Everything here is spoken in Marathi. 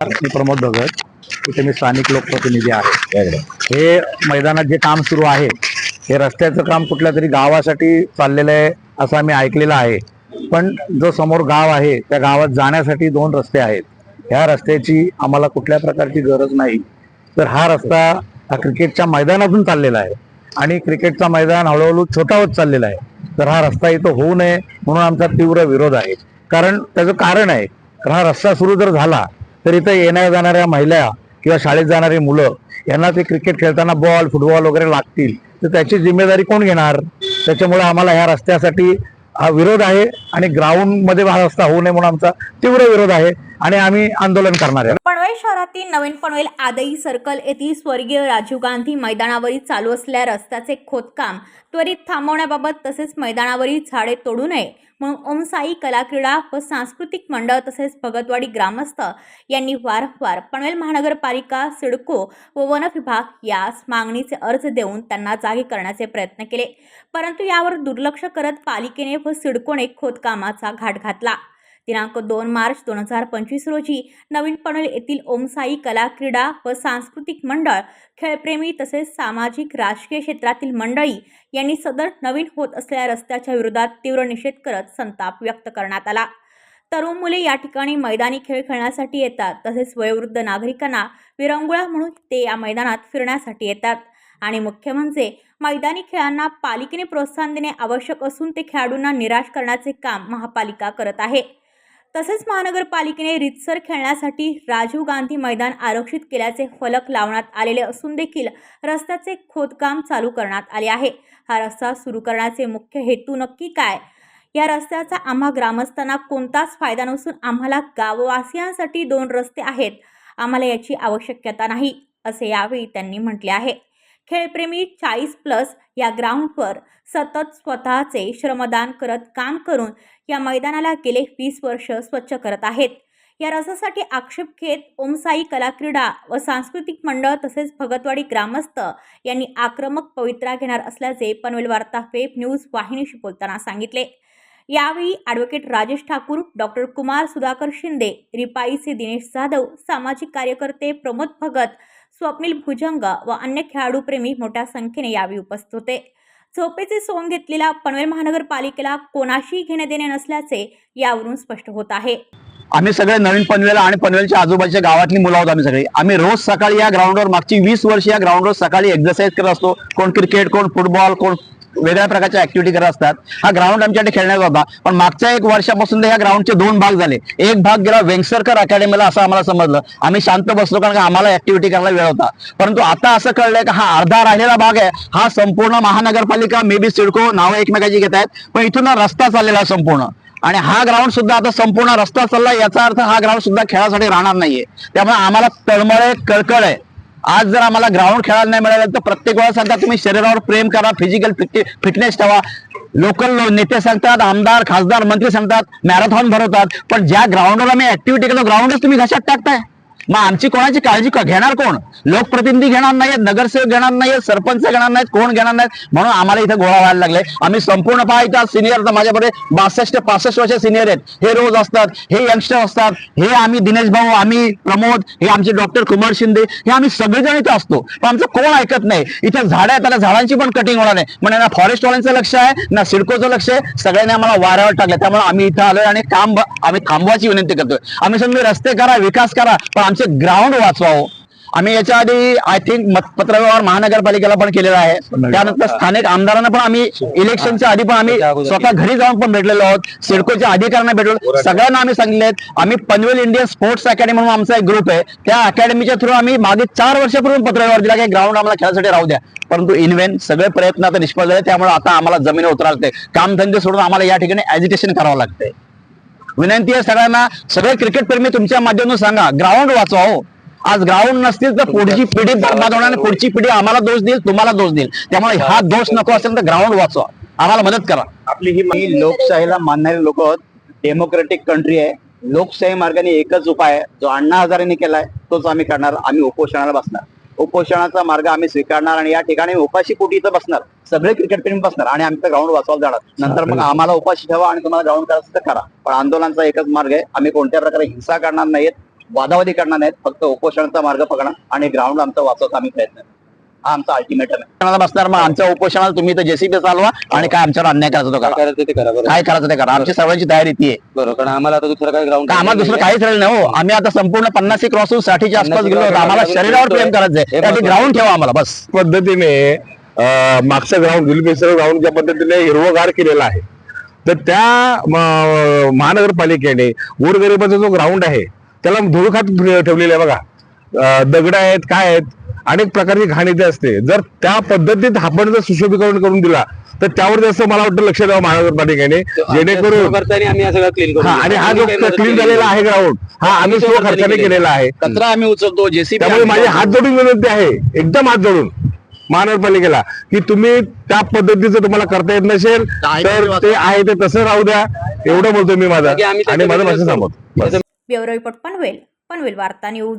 मी प्रमोद भगत. इथे मी स्थानिक लोकप्रतिनिधी आहे. हे मैदानात जे काम सुरू आहे हे रस्त्याचं काम कुठल्या तरी गावासाठी चाललेलं आहे असं आम्ही ऐकलेलं आहे. पण जो समोर गाव आहे त्या गावात जाण्यासाठी दोन रस्ते आहेत. ह्या रस्त्याची आम्हाला कुठल्या प्रकारची गरज नाही. तर हा रस्ता हा क्रिकेटच्या मैदानातून चाललेला आहे. आणि क्रिकेटचा मैदान हळूहळू छोटा होत चाललेला आहे. तर हा रस्ता इथं होऊ नये म्हणून आमचा तीव्र विरोध आहे. कारण त्याचं कारण आहे कारण हा रस्ता सुरू जर झाला तर इथं येण्या जाणाऱ्या महिला किंवा शाळेत जाणारी मुलं यांना ते क्रिकेट खेळताना बॉल फुटबॉल वगैरे लागतील. तर त्याची जिम्मेदारी कोण घेणार? त्याच्यामुळे आम्हाला ह्या रस्त्यासाठी हा विरोध आहे आणि ग्राउंडमध्ये हा रस्ता होऊ नये म्हणून आमचा तीव्र विरोध आहे आणि आम्ही आंदोलन करणार आहे. पनवेल शहरातील नवीन पनवेल आदई सर्कल येथील स्वर्गीय राजीव गांधी मैदानावरील चालू असलेल्या रस्त्याचे खोदकाम त्वरित थांबवण्याबाबत तसेच मैदानावरील झाडे तोडू नये. म्हणून ओमसाई कला क्रीडा व सांस्कृतिक मंडळ तसेच भगतवाडी ग्रामस्थ यांनी वारंवार पनवेल महानगरपालिका सिडको व वन विभाग यास मागणीचे अर्ज देऊन त्यांना जागे करण्याचे प्रयत्न केले. परंतु यावर दुर्लक्ष करत पालिकेने व सिडकोने खोदकामाचा घाट घातला. दिनांक दोन मार्च दोन हजार पंचवीस रोजी नवीन पनवेल येथील ओमसाई कला क्रीडा व सांस्कृतिक मंडळ खेळप्रेमी तसेच सामाजिक राजकीय क्षेत्रातील मंडळी यांनी सदर नवीन होत असलेल्या रस्त्याच्या विरोधात तीव्र निषेध करत संताप व्यक्त करण्यात आला. तरुण मुले या ठिकाणी मैदानी खेळ खेळण्यासाठी येतात तसेच वयोवृद्ध नागरिकांना विरंगुळा म्हणून ते या मैदानात फिरण्यासाठी येतात. आणि मुख्य म्हणजे मैदानी खेळांना पालिकेने प्रोत्साहन देणे आवश्यक असून ते खेळाडूंना निराश करण्याचे काम महापालिका करत आहे. तसेच महानगरपालिकेने रितसर खेळण्यासाठी राजीव गांधी मैदान आरक्षित केल्याचे फलक लावण्यात आलेले असून देखील रस्त्याचे खोदकाम चालू करण्यात आले आहे. हा रस्ता सुरू करण्याचे मुख्य हेतू नक्की काय? या रस्त्याचा आम्हा ग्रामस्थांना कोणताच फायदा नसून आम्हाला गाववासियांसाठी दोन रस्ते आहेत. आम्हाला याची आवश्यकता नाही असे यावेळी त्यांनी म्हटले आहे. खेळप्रेमी चाळीस प्लस या ग्राउंडवर सतत स्वतःचे श्रमदान करत काम करून या मैदानाला गेले वीस वर्ष स्वच्छ करत आहेत. या रसासाठी आक्षेप घेत ओमसाई कला क्रीडा व सांस्कृतिक मंडळ तसेच भगतवाडी ग्रामस्थ यांनी आक्रमक पवित्रा घेणार असल्याचे पनवेल वार्ता वेब न्यूज वाहिनीशी बोलताना सांगितले. यावेळी ॲडव्होकेट राजेश ठाकूर डॉक्टर कुमार सुधाकर शिंदे रिपाईचे दिनेश जाधव सामाजिक कार्यकर्ते प्रमोद भगत स्वप्नील भुजंग व अन्य खेळाडूप्रेमी मोठ्या संख्येने यावेळी उपस्थित होते. झोपेचे सोंग घेतलेल्या पनवेल महानगरपालिकेला कोणाशी घेणे देणे नसल्याचे यावरून स्पष्ट होत आहे. आम्ही सगळे नवीन पनवेल आणि पनवेलच्या आजूबाजूच्या गावातली मुलं आहोत आम्ही सगळे. आम्ही रोज सकाळी या ग्राउंडवर मागची वीस वर्ष या ग्राउंडवर सकाळी एक्सरसाइज करत असतो. कोण क्रिकेट कोण फुटबॉल कोण वेगळ्या प्रकारच्या ऍक्टिव्हिटी करत असतात. हा ग्राउंड आमच्याकडे खेळण्याचा होता पण मागच्या एक वर्षापासून या ग्राउंडचे दोन भाग झाले. एक भाग गेला वेंगसरकर अकॅडमीला असं आम्हाला समजलं. आम्ही शांत बसलो कारण का आम्हाला ऍक्टिव्हिटी करायला वेळ होता. परंतु आता असं कळलंय की हा अर्धा राहिलेला भाग आहे. हा संपूर्ण महानगरपालिका मे बी सिडको नावं एकमेकाची घेत आहेत. पण इथून रस्ता चाललेला आहे संपूर्ण. आणि हा ग्राउंड सुद्धा आता संपूर्ण रस्ता चालला याचा अर्थ हा ग्राउंड सुद्धा खेळासाठी राहणार नाहीये. त्यामुळे आम्हाला तळमळ आहे कळकळ आहे. आज जर आम्हाला ग्राउंड खेळायला नाही मिळालं तर प्रत्येक वेळा सांगता तुम्ही शरीरावर प्रेम करा फिजिकल फिटनेस ठेवा. लोकल नेते सांगतात आमदार खासदार मंत्री सांगतात मॅरेथॉन भरवतात. पण ज्या ग्राउंडवर आम्ही ऍक्टिव्हिटी करतो ग्राउंडच तुम्ही घशात टाकताय. मग आमची कोणाची काळजी घेणार कोण? लोकप्रतिनिधी घेणार नाहीत नगरसेवक घेणार नाहीत सरपंच घेणार नाहीत कोण घेणार नाहीत? म्हणून आम्हाला इथे गोळा व्हायला लागले. आम्ही संपूर्ण पाहायचा इथं सिनियर माझ्याकडे बासष्ट पासष्ट वर्ष सिनियर आहेत. हे रोज असतात हे यंगस्टर असतात हे आम्ही दिनेश भाऊ आम्ही प्रमोद हे आमचे डॉक्टर कुमार शिंदे हे आम्ही सगळेजण इथं असतो. पण आमचं कोण ऐकत नाही? इथं झाडं आहे त्याला झाडांची पण कटिंग होणार नाही. म्हणजे ना फॉरेस्ट वाल्यांचं लक्ष आहे ना सिडकोचं लक्ष आहे. सगळ्यांनी आम्हाला वाऱ्यावर टाकलं. त्यामुळे आम्ही इथं आलोय आणि काम आम्ही थांबवायची विनंती करतोय. आम्ही समजा रस्ते करा विकास करा पण आमचे ग्राउंड वाचवावं. आम्ही याच्या आधी आय थिंक पत्रव्यवहार महानगरपालिकेला पण केलेला आहे. त्यानंतर स्थानिक आमदारांना पण आम्ही इलेक्शनच्या आधी पण आम्ही स्वतः घरी जाऊन पण भेटलेलो आहोत. सिडकोच्या अधिकाऱ्यांना भेटलो. सगळ्यांना आम्ही सांगितले आम्ही पनवेल इंडियन स्पोर्ट्स अकॅडमी म्हणून आमचा एक ग्रुप आहे. त्या अकॅडमीच्या थ्रू आम्ही मागे चार वर्षापूर्वी पत्रव्यवहार दिला की ग्राउंड आम्हाला खेळासाठी राहू द्या. परंतु इनवेन सगळे प्रयत्न आता निष्फळ झाले. त्यामुळे आता आम्हाला जमीन उतरावं लागते कामधंदे सोडून आम्हाला या ठिकाणी ऍजिटेशन करावं लागतंय. विनंती आहे सगळ्यांना सगळे क्रिकेट प्रेमी तुमच्या माध्यमातून सांगा. ग्राउंड वाचवा हो. आज ग्राउंड नसतील तर पुढची पिढी बर्बाद होणार आणि पुढची पिढी आम्हाला दोष देईल तुम्हाला दोष देईल. त्यामुळे हा दोष नको असेल तर ग्राउंड वाचवा. आम्हाला मदत करा. आपली ही लोकशाहीला मानणारे लोक डेमोक्रेटिक कंट्री आहे. लोकशाही मार्गाने एकच उपाय आहे. जो अण्णा हजारेने केलाय तोच आम्ही करणार. आम्ही उपोषणाला बसणार. उपोषणाचा मार्ग आम्ही स्वीकारणार आणि या ठिकाणी उपाशी इथं बसणार? सगळे क्रिकेट प्रेमी बसणार आणि आमचं ग्राउंड वाचवायला जाणार. नंतर मग आम्हाला उपाशी ठेवा आणि तुम्हाला ग्राउंड करायचं तर करा. पण आंदोलनाचा एकच मार्ग आहे. आम्ही कोणत्या प्रकारे हिंसा करणार नाहीत वादावादी करणार नाहीत. फक्त उपोषणाचा मार्ग पकडणार आणि ग्राउंड आमचा वाचवता आम्ही प्रयत्न. हा आमचा अल्टिमेटम आहे. बसणार मग आमच्या उपोषणाला तुम्ही जेसीबी चालवा आणि काय आमच्यावर अन्याय करायचा तो करा. करायचं ते करा काय करायचं ते करा. आमची सर्वांची तयारी ती आहे. बरोबर कारण आम्हाला आता दुसरं काय ग्राउंड आम्हाला दुसरं काहीच राहिलं नाही हो. आम्ही आता संपूर्ण पन्नाशी क्रॉस साठीच्या आसपास गेलो. होतो आम्हाला शरीरावर प्रेम करायचंय. त्यासाठी ग्राउंड ठेवा आम्हाला बस. पद्धतीने मागचं ग्राउंड विलपेसर ग्राउंड ज्या पद्धतीने हिरवगार केलेला आहे. तर त्या महानगरपालिकेने गोरगरिबाचा जो ग्राउंड आहे त्याला धुळखात ठेवलेले आहे बघा. दगड आहेत काय आहेत अनेक प्रकारची घाण इथे असते. जर त्या पद्धतीत आपण जर सुशोभीकरण करून दिला तर त्यावर जास्त मला वाटतं लक्ष द्यावं महानगरपालिकेने जेणेकरून करताना आम्ही सगळं क्लीन करू आणि हा जो क्लीन झालेला आहे ग्राउंड हा आम्ही स्व खर्चाने केलेला आहे. कचरा आम्ही उचलतो जेसीबी त्यामुळे माझे हात जोडून विनंती आहे एकदम हात जोडून महानगरपालिकेला की तुम्ही त्या पद्धतीचं तुम्हाला करता येत नसेल तर ते आहे ते तसं राहू द्या. एवढं बोलतो मी माझा. आणि माझं भाषण. ब्युरो रिपोर्ट पनवेल पनवेल वार्ता न्यूज.